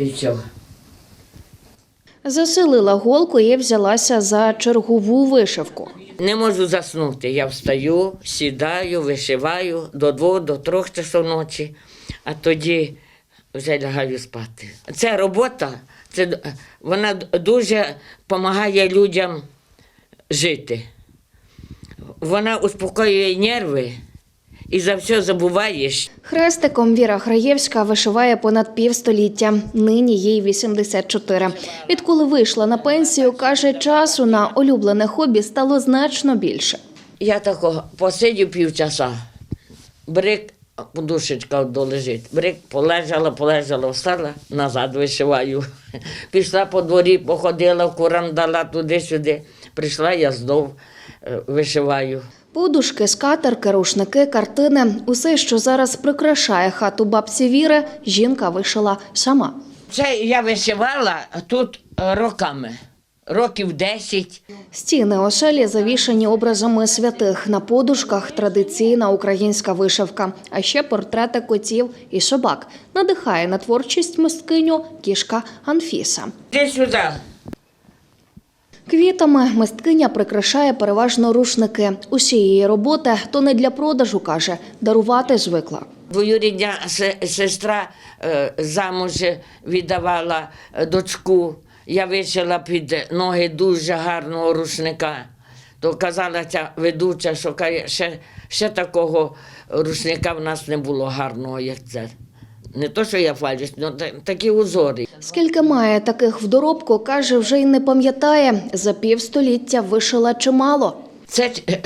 І все. Засилила голку і взялася за чергову вишивку. Не можу заснути. Я встаю, сідаю, вишиваю до двох, до трьох часов ночі, а тоді вже лягаю спати. Ця робота, це, вона дуже допомагає людям жити. Вона успокоює нерви і за все забуваєш. Хрестиком Віра Храєвська вишиває понад півстоліття. Нині їй 84. Відколи вийшла на пенсію, каже, часу на улюблене хобі стало значно більше. Я тако посидів півчаса, брик, подушечка долежить, брик полежала, полежала, встала, назад вишиваю. Пішла по дворі, походила, курам дала туди-сюди. Прийшла, я знов е, вишиваю. Подушки, скатерки, рушники, картини – усе, що зараз прикрашає хату бабці Віри, жінка вишила сама. Це я вишивала тут е, роками, років 10. Стіни оселі завішані образами святих. На подушках традиційна українська вишивка, а ще портрети котів і собак. Надихає на творчість мисткиню кішка Анфіса. Іди сюди. Квітами мисткиня прикрашає переважно рушники. Усі її роботи то не для продажу, каже, дарувати звикла. Двоюрідня се- сестра е, замуж віддавала е, дочку. Я вишила під ноги дуже гарного рушника. То казала ця ведуча, що ще, ще такого рушника в нас не було гарного, як це. Не то, що я фальш, але такі узори. Скільки має таких в доробку, каже, вже й не пам'ятає. За півстоліття вишила чимало. Це е,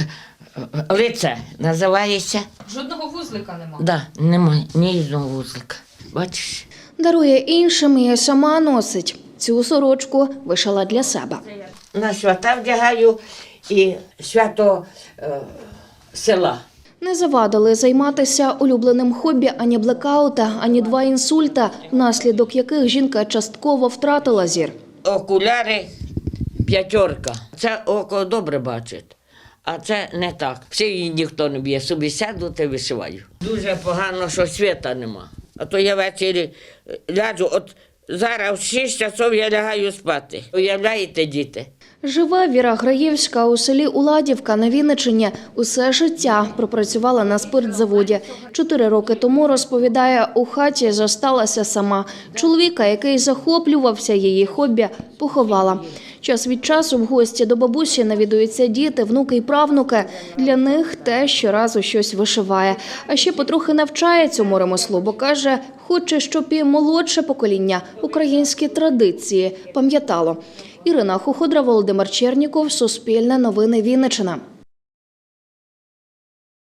лице називається. Жодного вузлика нема. Да, немає ні одного вузлика. Бачиш? Дарує іншим і сама носить. Цю сорочку вишила для себе. На свята вдягаю і свято е, села. Не завадили займатися улюбленим хобі ані блекаута, ані два інсульта, внаслідок яких жінка частково втратила зір. Окуляри п'ятерка. Це око добре бачить. А це не так. Все її ніхто не б'є. Собі сяду та вишиваю. Дуже погано, що світа нема. А то я ввечері е, ляджу, от зараз в 6 часов я лягаю спати. Уявляєте, діти? Живе Віра Граєвська у селі Уладівка на Вінничині. Усе життя пропрацювала на спиртзаводі. Чотири роки тому, розповідає, у хаті зосталася сама. Чоловіка, який захоплювався її хобі, поховала. Час від часу в гості до бабусі навідуються діти, внуки й правнуки. Для них те щоразу щось вишиває. А ще потрохи навчає цьому ремеслу, бо каже, хоче, щоб і молодше покоління українські традиції пам'ятало. Ірина Хуходра, Володимир Черніков, Суспільне новини Вінниччина.